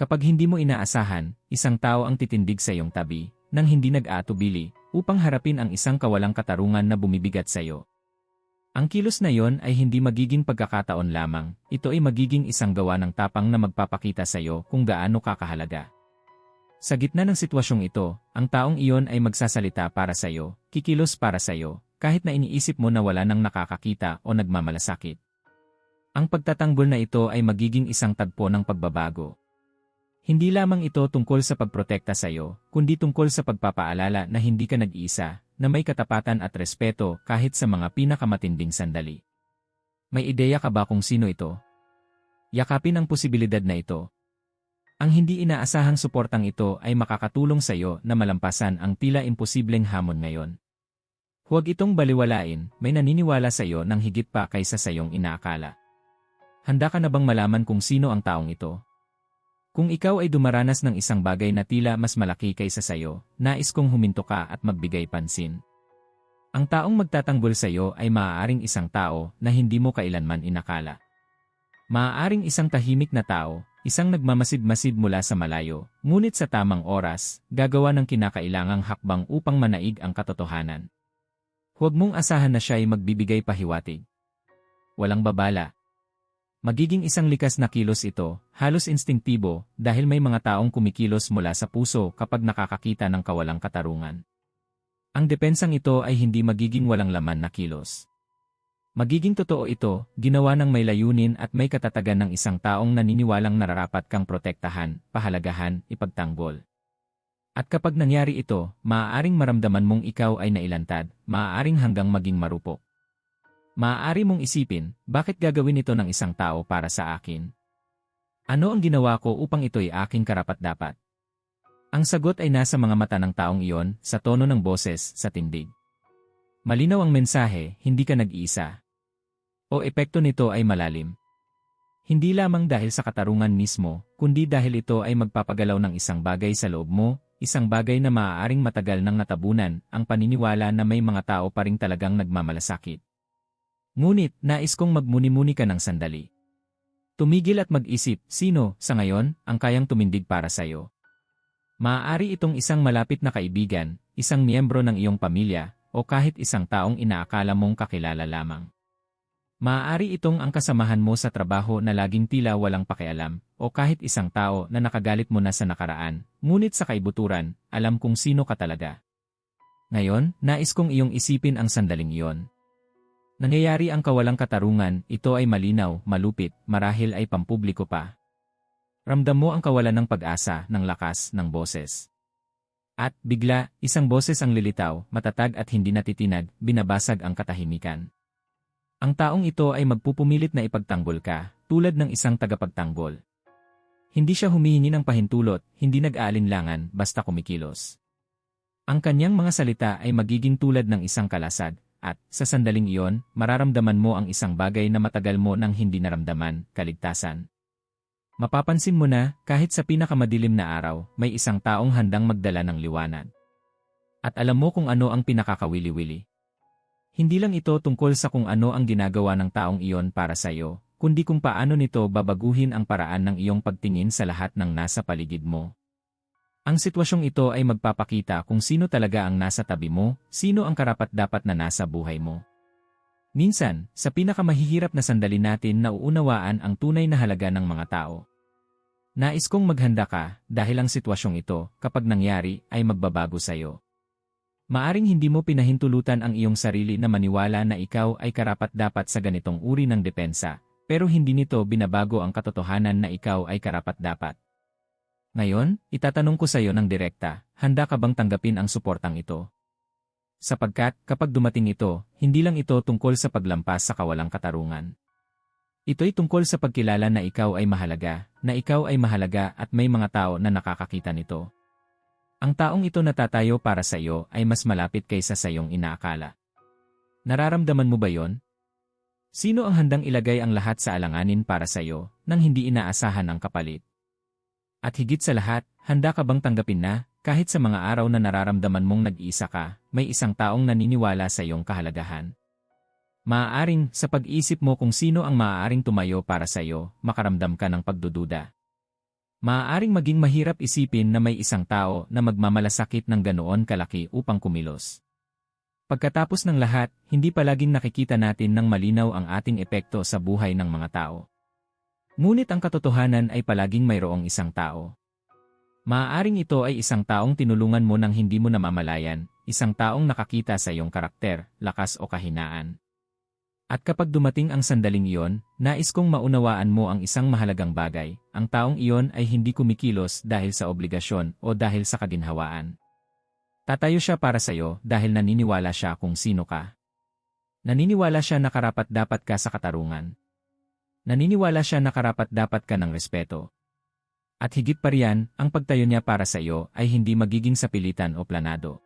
Kapag hindi mo inaasahan, isang tao ang titindig sa iyong tabi, nang hindi nag-aatubili, upang harapin ang isang kawalang katarungan na bumibigat sa iyo. Ang kilos na yon ay hindi magiging pagkakataon lamang, ito ay magiging isang gawa ng tapang na magpapakita sa iyo kung gaano kakahalaga. Sa gitna ng sitwasyong ito, ang taong iyon ay magsasalita para sa iyo, kikilos para sa iyo, kahit na iniisip mo na wala nang nakakakita o nagmamalasakit. Ang pagtatanggol na ito ay magiging isang tagpo ng pagbabago. Hindi lamang ito tungkol sa pagprotekta sa iyo, kundi tungkol sa pagpapaalala na hindi ka nag-iisa, na may katapatan at respeto kahit sa mga pinakamatinding sandali. May ideya ka ba kung sino ito? Yakapin ang posibilidad na ito, ang hindi inaasahang suportang ito ay makakatulong sa iyo na malampasan ang tila imposibleng hamon ngayon. Huwag itong baliwalain, may naniniwala sa iyo ng higit pa kaysa sa iyong inaakala. Handa ka na bang malaman kung sino ang taong ito? Kung ikaw ay dumaranas ng isang bagay na tila mas malaki kaysa sa iyo, nais kong huminto ka at magbigay pansin. Ang taong magtatanggol sa iyo ay maaaring isang tao na hindi mo kailanman inakala. Maaaring isang tahimik na tao, Isang nagmamasid-masid mula sa malayo, ngunit sa tamang oras, gagawa ng kinakailangang hakbang upang manaig ang katotohanan. Huwag mong asahan na siya ay magbibigay pahiwatig. Walang babala. Magiging isang likas na kilos ito, halos instingtibo, dahil may mga taong kumikilos mula sa puso kapag nakakakita ng kawalang katarungan. Ang depensang ito ay hindi magiging walang laman na kilos. Magiging totoo ito, ginawa ng may layunin at may katatagan ng isang taong naniniwalang nararapat kang protektahan, pahalagahan, ipagtanggol. At kapag nangyari ito, maaaring maramdaman mong ikaw ay nailantad, maaaring hanggang maging marupok. Maaari mong isipin, bakit gagawin ito ng isang tao para sa akin? Ano ang ginawa ko upang ito'y aking karapat-dapat? Ang sagot ay nasa mga mata ng taong iyon, sa tono ng boses, sa tindig. Malinaw ang mensahe, hindi ka nag-iisa. O epekto nito ay malalim. Hindi lamang dahil sa katarungan mismo, kundi dahil ito ay magpapagalaw ng isang bagay sa loob mo, isang bagay na maaaring matagal nang natabunan, ang paniniwala na may mga tao pa rin talagang nagmamalasakit. Ngunit, nais kong magmuni-muni ka ng sandali. Tumigil at mag-isip, sino, sa ngayon, ang kayang tumindig para sa'yo. Maaari itong isang malapit na kaibigan, isang miyembro ng iyong pamilya, o kahit isang taong inaakala mong kakilala lamang. Maaari itong ang kasamahan mo sa trabaho na laging tila walang pakialam, o kahit isang tao na nakagalit mo na sa nakaraan, ngunit sa kaibuturan, alam kung sino ka talaga. Ngayon, nais kong iyong isipin ang sandaling iyon. Nangyayari ang kawalang katarungan, ito ay malinaw, malupit, marahil ay pampubliko pa. Ramdam mo ang kawalan ng pag-asa, ng lakas, ng boses. At, bigla, isang boses ang lilitaw, matatag at hindi natitinag, binabasag ang katahimikan. Ang taong ito ay magpupumilit na ipagtanggol ka, tulad ng isang tagapagtanggol. Hindi siya humihingi ng pahintulot, hindi nag-aalinlangan, basta kumikilos. Ang kanyang mga salita ay magiging tulad ng isang kalasag, at, sa sandaling iyon, mararamdaman mo ang isang bagay na matagal mo nang hindi naramdaman, kaligtasan. Mapapansin mo na, kahit sa pinakamadilim na araw, may isang taong handang magdala ng liwanag. At alam mo kung ano ang pinakakawili-wili. Hindi lang ito tungkol sa kung ano ang ginagawa ng taong iyon para sa iyo, kundi kung paano nito babaguhin ang paraan ng iyong pagtingin sa lahat ng nasa paligid mo. Ang sitwasyong ito ay magpapakita kung sino talaga ang nasa tabi mo, sino ang karapat-dapat na nasa buhay mo. Minsan, sa pinakamahihirap na sandali natin nauunawaan ang tunay na halaga ng mga tao. Nais kong maghanda ka dahil ang sitwasyong ito, kapag nangyari, ay magbabago sa iyo. Maaring hindi mo pinahintulutan ang iyong sarili na maniwala na ikaw ay karapat-dapat sa ganitong uri ng depensa, pero hindi nito binabago ang katotohanan na ikaw ay karapat-dapat. Ngayon, itatanong ko sa iyo ng direkta, handa ka bang tanggapin ang suportang ito? Sapagkat, kapag dumating ito, hindi lang ito tungkol sa paglampas sa kawalang katarungan. Ito'y tungkol sa pagkilala na ikaw ay mahalaga, na ikaw ay mahalaga at may mga tao na nakakakita nito. Ang taong ito natatayo para sa iyo ay mas malapit kaysa sa iyong inaakala. Nararamdaman mo ba yon? Sino ang handang ilagay ang lahat sa alanganin para sa iyo nang hindi inaasahan ang kapalit? At higit sa lahat, handa ka bang tanggapin na, kahit sa mga araw na nararamdaman mong nag-iisa ka, may isang taong naniniwala sa iyong kahalagahan? Maaaring, sa pag-isip mo kung sino ang maaaring tumayo para sa iyo, makaramdam ka ng pagdududa. Maaaring maging mahirap isipin na may isang tao na magmamalasakit ng ganoon kalaki upang kumilos. Pagkatapos ng lahat, hindi palaging nakikita natin ng malinaw ang ating epekto sa buhay ng mga tao. Ngunit ang katotohanan ay palaging mayroong isang tao. Maaaring ito ay isang taong tinulungan mo nang hindi mo namamalayan, isang taong nakakita sa iyong karakter, lakas o kahinaan. At kapag dumating ang sandaling iyon, nais kong maunawaan mo ang isang mahalagang bagay, ang taong iyon ay hindi kumikilos dahil sa obligasyon o dahil sa kaginhawaan. Tatayo siya para sa iyo dahil naniniwala siya kung sino ka. Naniniwala siya na karapat dapat ka sa katarungan. Naniniwala siya na karapat dapat ka ng respeto. At higit pa riyan, ang pagtayo niya para sa iyo ay hindi magiging sa pilitan o planado.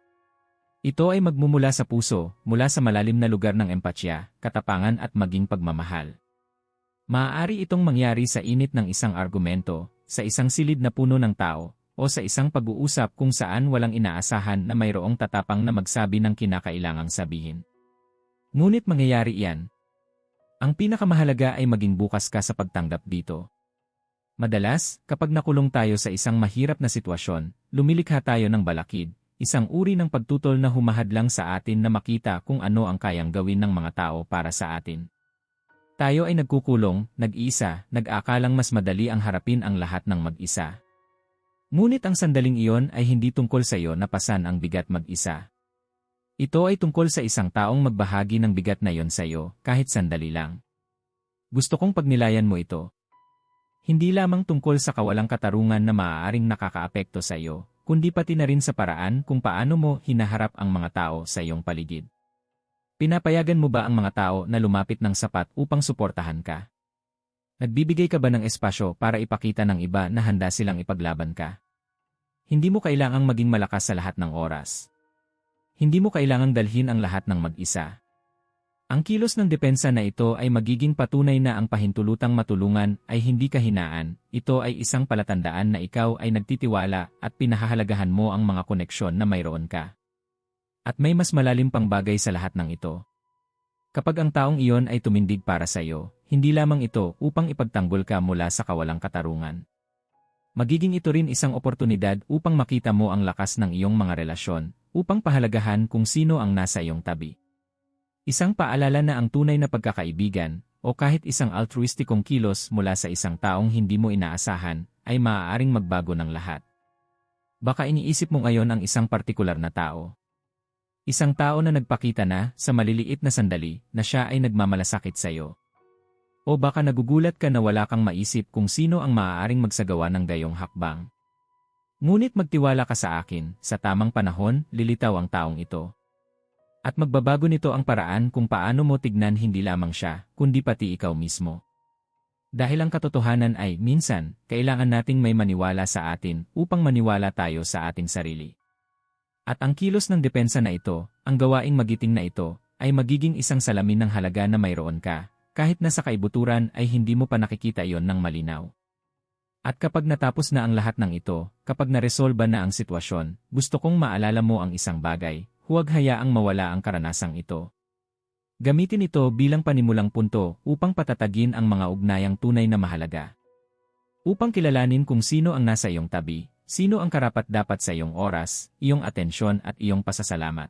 Ito ay magmumula sa puso, mula sa malalim na lugar ng empatya, katapangan at maging pagmamahal. Maaari itong mangyari sa init ng isang argumento, sa isang silid na puno ng tao, o sa isang pag-uusap kung saan walang inaasahan na mayroong tatapang na magsabi ng kinakailangang sabihin. Ngunit mangyayari iyan. Ang pinakamahalaga ay maging bukas ka sa pagtanggap dito. Madalas, kapag nakulong tayo sa isang mahirap na sitwasyon, lumilikha tayo ng balakid, isang uri ng pagtutol na humahadlang sa atin na makita kung ano ang kayang gawin ng mga tao para sa atin. Tayo ay nagkukulong, nag-isa, nag-akalang mas madali ang harapin ang lahat ng mag-isa. Ngunit ang sandaling iyon ay hindi tungkol sa iyo na pasan ang bigat mag-isa. Ito ay tungkol sa isang taong magbahagi ng bigat na iyon sa iyo, kahit sandali lang. Gusto kong pagnilayan mo ito. Hindi lamang tungkol sa kawalang katarungan na maaaring nakakaapekto sa iyo, kundi pati na rin sa paraan kung paano mo hinaharap ang mga tao sa iyong paligid. Pinapayagan mo ba ang mga tao na lumapit ng sapat upang suportahan ka? Nagbibigay ka ba ng espasyo para ipakita ng iba na handa silang ipaglaban ka? Hindi mo kailangang maging malakas sa lahat ng oras. Hindi mo kailangang dalhin ang lahat ng mag-isa. Ang kilos ng depensa na ito ay magiging patunay na ang pahintulutang matulungan ay hindi kahinaan, ito ay isang palatandaan na ikaw ay nagtitiwala at pinahahalagahan mo ang mga koneksyon na mayroon ka. At may mas malalim pang bagay sa lahat ng ito. Kapag ang taong iyon ay tumindig para sa iyo, hindi lamang ito upang ipagtanggol ka mula sa kawalang katarungan. Magiging ito rin isang oportunidad upang makita mo ang lakas ng iyong mga relasyon, upang pahalagahan kung sino ang nasa iyong tabi. Isang paalala na ang tunay na pagkakaibigan, o kahit isang altruistikong kilos mula sa isang taong hindi mo inaasahan, ay maaaring magbago ng lahat. Baka iniisip mo ngayon ang isang partikular na tao. Isang tao na nagpakita na, sa maliliit na sandali, na siya ay nagmamalasakit sa iyo. O baka nagugulat ka na wala kang maisip kung sino ang maaaring magsagawa ng gayong hakbang. Ngunit magtiwala ka sa akin, sa tamang panahon, lilitaw ang taong ito. At magbabago nito ang paraan kung paano mo tignan hindi lamang siya, kundi pati ikaw mismo. Dahil ang katotohanan ay, minsan, kailangan nating may maniwala sa atin upang maniwala tayo sa ating sarili. At ang kilos ng depensa na ito, ang gawaing magiting na ito, ay magiging isang salamin ng halaga na mayroon ka, kahit na sa kaibuturan ay hindi mo pa nakikita iyon ng malinaw. At kapag natapos na ang lahat ng ito, kapag naresolba na ang sitwasyon, gusto kong maalala mo ang isang bagay, huwag hayaang mawala ang karanasang ito. Gamitin ito bilang panimulang punto upang patatagin ang mga ugnayang tunay na mahalaga. Upang kilalanin kung sino ang nasa iyong tabi, sino ang karapat-dapat sa iyong oras, iyong atensyon at iyong pasasalamat.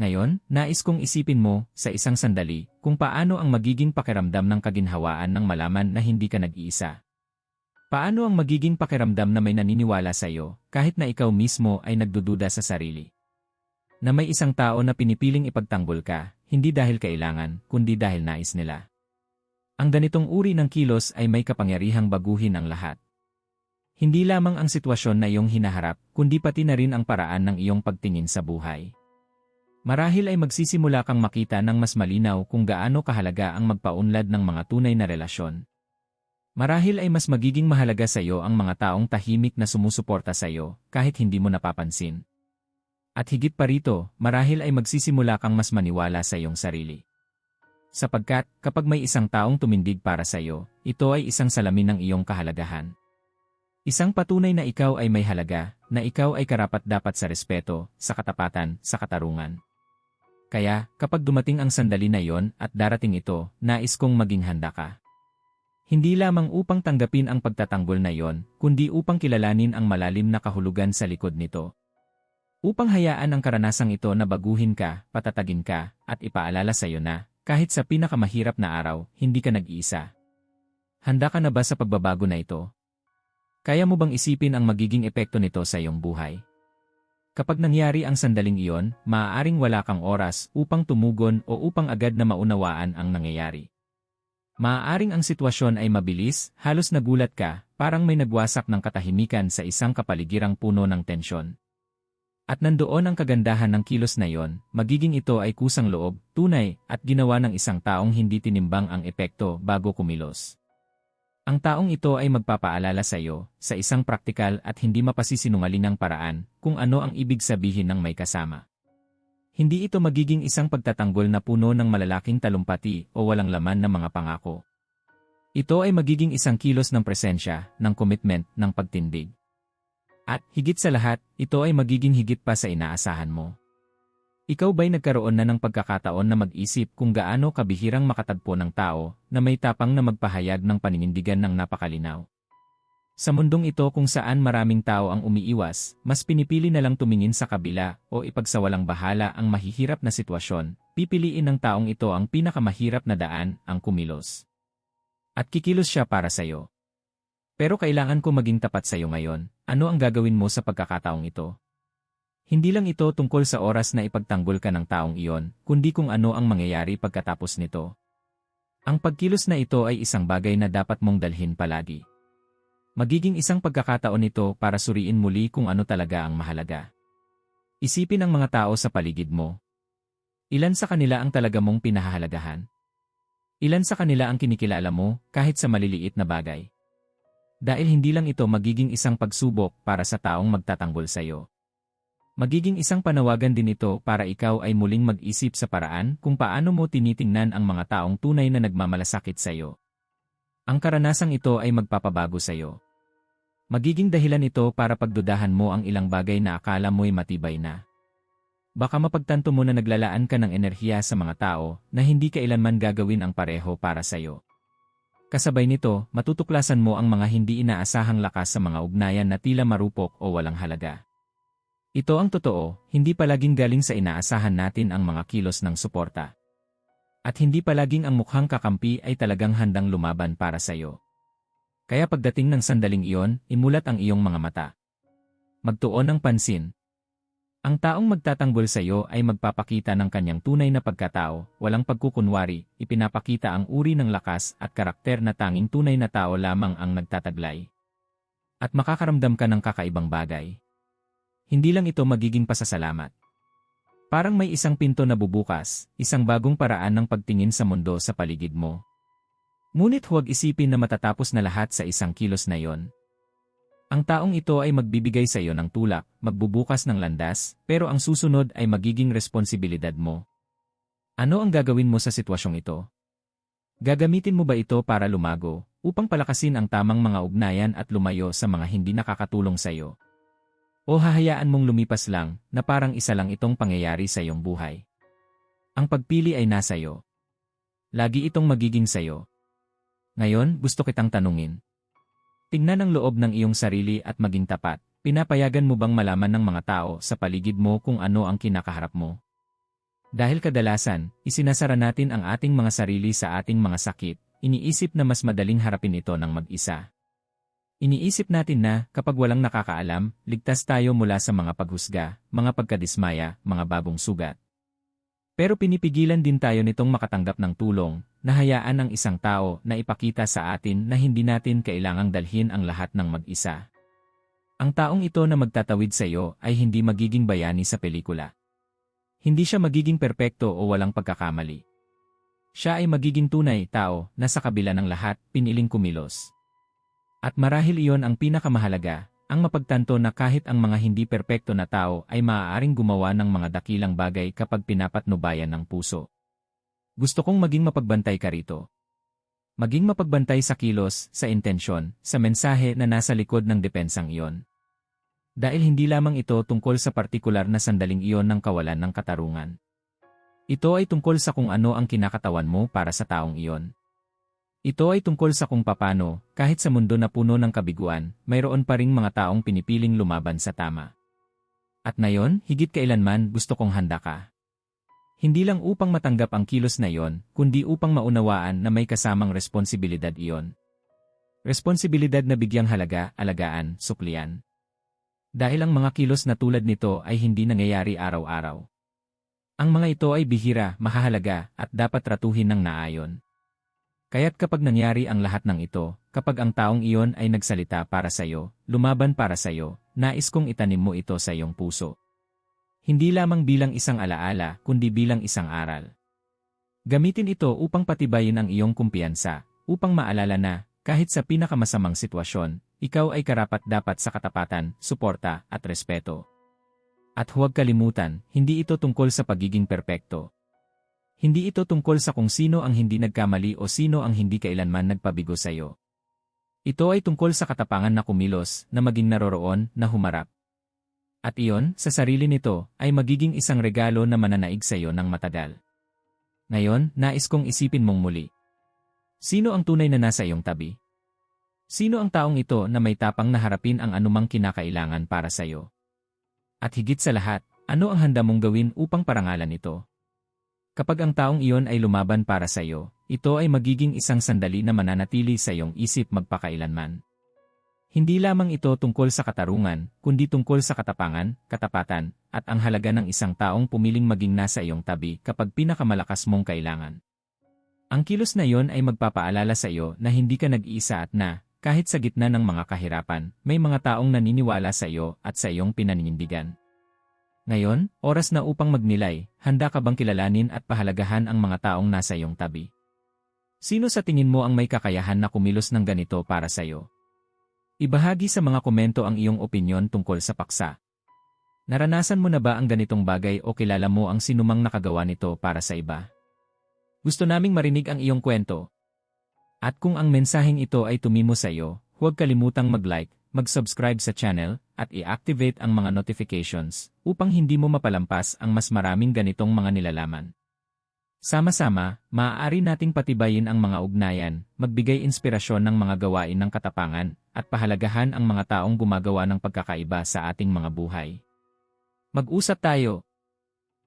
Ngayon, nais kong isipin mo, sa isang sandali, kung paano ang magiging pakiramdam ng kaginhawaan ng malaman na hindi ka nag-iisa. Paano ang magiging pakiramdam na may naniniwala sa iyo, kahit na ikaw mismo ay nagdududa sa sarili na may isang tao na pinipiling ipagtanggol ka, hindi dahil kailangan, kundi dahil nais nila. Ang ganitong uri ng kilos ay may kapangyarihang baguhin ang lahat. Hindi lamang ang sitwasyon na iyong hinaharap, kundi pati na rin ang paraan ng iyong pagtingin sa buhay. Marahil ay magsisimula kang makita ng mas malinaw kung gaano kahalaga ang magpaunlad ng mga tunay na relasyon. Marahil ay mas magiging mahalaga sa iyo ang mga taong tahimik na sumusuporta sa iyo, kahit hindi mo napapansin. At higit pa rito, marahil ay magsisimula kang mas maniwala sa iyong sarili. Sapagkat, kapag may isang taong tumindig para sa iyo, ito ay isang salamin ng iyong kahalagahan. Isang patunay na ikaw ay may halaga, na ikaw ay karapat-dapat sa respeto, sa katapatan, sa katarungan. Kaya, kapag dumating ang sandali na iyon at darating ito, nais kong maging handa ka. Hindi lamang upang tanggapin ang pagtatanggol na iyon, kundi upang kilalanin ang malalim na kahulugan sa likod nito. Upang hayaan ang karanasang ito na baguhin ka, patatagin ka, at ipaalala sa iyo na, kahit sa pinakamahirap na araw, hindi ka nag-iisa. Handa ka na ba sa pagbabago na ito? Kaya mo bang isipin ang magiging epekto nito sa iyong buhay? Kapag nangyari ang sandaling iyon, maaaring wala kang oras upang tumugon o upang agad na maunawaan ang nangyayari. Maaaring ang sitwasyon ay mabilis, halos nagulat ka, parang may nagwasak ng katahimikan sa isang kapaligirang puno ng tensyon. At nandoon ang kagandahan ng kilos na iyon, magiging ito ay kusang loob, tunay, at ginawa ng isang taong hindi tinimbang ang epekto bago kumilos. Ang taong ito ay magpapaalala sa iyo, sa isang praktikal at hindi mapasisinungalingang paraan, kung ano ang ibig sabihin ng may kasama. Hindi ito magiging isang pagtatanggol na puno ng malalaking talumpati o walang laman ng mga pangako. Ito ay magiging isang kilos ng presensya, ng commitment, ng pagtindig. At, higit sa lahat, ito ay magiging higit pa sa inaasahan mo. Ikaw ba'y nagkaroon na ng pagkakataon na mag-isip kung gaano kabihirang makatagpo ng tao na may tapang na magpahayag ng paninindigan ng napakalinaw? Sa mundong ito kung saan maraming tao ang umiiwas, mas pinipili na lang tumingin sa kabila o ipagsawalang bahala ang mahihirap na sitwasyon, pipiliin ng taong ito ang pinakamahirap na daan, ang kumilos. At kikilos siya para sa'yo. Pero kailangan ko maging tapat sa'yo ngayon, ano ang gagawin mo sa pagkakataong ito? Hindi lang ito tungkol sa oras na ipagtanggol ka ng taong iyon, kundi kung ano ang mangyayari pagkatapos nito. Ang pagkilos na ito ay isang bagay na dapat mong dalhin palagi. Magiging isang pagkakataon nito para suriin muli kung ano talaga ang mahalaga. Isipin ang mga tao sa paligid mo. Ilan sa kanila ang talaga mong pinahahalagahan? Ilan sa kanila ang kinikilala mo kahit sa maliliit na bagay? Dahil hindi lang ito magiging isang pagsubok para sa taong magtatanggol sa iyo. Magiging isang panawagan din ito para ikaw ay muling mag-isip sa paraan kung paano mo tinitingnan ang mga taong tunay na nagmamalasakit sa iyo. Ang karanasang ito ay magpapabago sa iyo. Magiging dahilan ito para pagdudahan mo ang ilang bagay na akala mo'y matibay na. Baka mapagtanto mo na naglalaan ka ng enerhiya sa mga tao na hindi kailanman gagawin ang pareho para sa iyo. Kasabay nito, matutuklasan mo ang mga hindi inaasahang lakas sa mga ugnayan na tila marupok o walang halaga. Ito ang totoo, hindi palaging galing sa inaasahan natin ang mga kilos ng suporta. At hindi palaging ang mukhang kakampi ay talagang handang lumaban para sa iyo. Kaya pagdating ng sandaling iyon, imulat ang iyong mga mata. Magtuon ng pansin. Ang taong magtatanggol sa iyo ay magpapakita ng kanyang tunay na pagkatao, walang pagkukunwari, ipinapakita ang uri ng lakas at karakter na tanging tunay na tao lamang ang nagtataglay. At makakaramdam ka ng kakaibang bagay. Hindi lang ito magiging pasasalamat. Parang may isang pinto na bubukas, isang bagong paraan ng pagtingin sa mundo sa paligid mo. Ngunit huwag isipin na matatapos na lahat sa isang kilos na yon. Ang taong ito ay magbibigay sa iyo ng tulak, magbubukas ng landas, pero ang susunod ay magiging responsibilidad mo. Ano ang gagawin mo sa sitwasyong ito? Gagamitin mo ba ito para lumago, upang palakasin ang tamang mga ugnayan at lumayo sa mga hindi nakakatulong sa iyo? O hahayaan mong lumipas lang na parang isa lang itong pangyayari sa iyong buhay. Ang pagpili ay nasa iyo. Lagi itong magiging sa iyo. Ngayon, gusto kitang tanungin. Tingnan ang loob ng iyong sarili at maging tapat. Pinapayagan mo bang malaman ng mga tao sa paligid mo kung ano ang kinakaharap mo? Dahil kadalasan, isinasara natin ang ating mga sarili sa ating mga sakit, iniisip na mas madaling harapin ito ng mag-isa. Iniisip natin na, kapag walang nakakaalam, ligtas tayo mula sa mga paghusga, mga pagkadismaya, mga bagong sugat. Pero pinipigilan din tayo nitong makatanggap ng tulong, na hayaan ang isang tao na ipakita sa atin na hindi natin kailangang dalhin ang lahat ng mag-isa. Ang taong ito na magtatawid sa iyo ay hindi magiging bayani sa pelikula. Hindi siya magiging perpekto o walang pagkakamali. Siya ay magiging tunay tao na sa kabila ng lahat piniling kumilos. At marahil iyon ang pinakamahalaga, ang mapagtanto na kahit ang mga hindi perpekto na tao ay maaaring gumawa ng mga dakilang bagay kapag pinapatnubayan ng puso. Gusto kong maging mapagbantay ka rito. Maging mapagbantay sa kilos, sa intensyon, sa mensahe na nasa likod ng depensang iyon. Dahil hindi lamang ito tungkol sa partikular na sandaling iyon ng kawalan ng katarungan. Ito ay tungkol sa kung ano ang kinakatawan mo para sa taong iyon. Ito ay tungkol sa kung papano, kahit sa mundo na puno ng kabiguan, mayroon pa ring mga taong pinipiling lumaban sa tama. At ngayon, higit kailanman gusto kong handa ka. Hindi lang upang matanggap ang kilos na iyon, kundi upang maunawaan na may kasamang responsibilidad iyon. Responsibilidad na bigyang halaga, alagaan, suklian. Dahil ang mga kilos na tulad nito ay hindi nangyayari araw-araw. Ang mga ito ay bihira, mahahalaga, at dapat ratuhin ng naayon. Kaya't kapag nangyari ang lahat ng ito, kapag ang taong iyon ay nagsalita para sa iyo, lumaban para sa iyo, nais kong itanim mo ito sa iyong puso. Hindi lamang bilang isang alaala, kundi bilang isang aral. Gamitin ito upang patibayin ang iyong kumpiyansa, upang maalala na, kahit sa pinakamasamang sitwasyon, ikaw ay karapat-dapat sa katapatan, suporta, at respeto. At huwag kalimutan, hindi ito tungkol sa pagiging perpekto, hindi ito tungkol sa kung sino ang hindi nagkamali o sino ang hindi kailanman nagpabigo sa iyo. Ito ay tungkol sa katapangan na kumilos, na maging naroroon, na humarap. At iyon, sa sarili nito, ay magiging isang regalo na mananaig sa iyo ng matagal. Ngayon, nais kong isipin mong muli. Sino ang tunay na nasa iyong tabi? Sino ang taong ito na may tapang na harapin ang anumang kinakailangan para sa iyo? At higit sa lahat, ano ang handa mong gawin upang parangalan ito? Kapag ang taong iyon ay lumaban para sa iyo, ito ay magiging isang sandali na mananatili sa iyong isip magpakailanman. Hindi lamang ito tungkol sa katarungan, kundi tungkol sa katapangan, katapatan, at ang halaga ng isang taong pumiling maging nasa iyong tabi kapag pinakamalakas mong kailangan. Ang kilos na iyon ay magpapaalala sa iyo na hindi ka nag-iisa at na, kahit sa gitna ng mga kahirapan, may mga taong naniniwala sa iyo at sa iyong pinaninindigan. Ngayon, oras na upang magnilay, handa ka bang kilalanin at pahalagahan ang mga taong nasa iyong tabi? Sino sa tingin mo ang may kakayahan na kumilos ng ganito para sa iyo? Ibahagi sa mga komento ang iyong opinyon tungkol sa paksa. Naranasan mo na ba ang ganitong bagay o kilala mo ang sinumang nakagawa nito para sa iba? Gusto naming marinig ang iyong kwento. At kung ang mensaheng ito ay tumimo sa iyo, huwag kalimutang mag-like, mag-subscribe sa channel, at i-activate ang mga notifications upang hindi mo mapalampas ang mas maraming ganitong mga nilalaman. Sama-sama, maaari nating patibayin ang mga ugnayan, magbigay inspirasyon ng mga gawain ng katapangan, at pahalagahan ang mga taong gumagawa ng pagkakaiba sa ating mga buhay. Mag-usap tayo!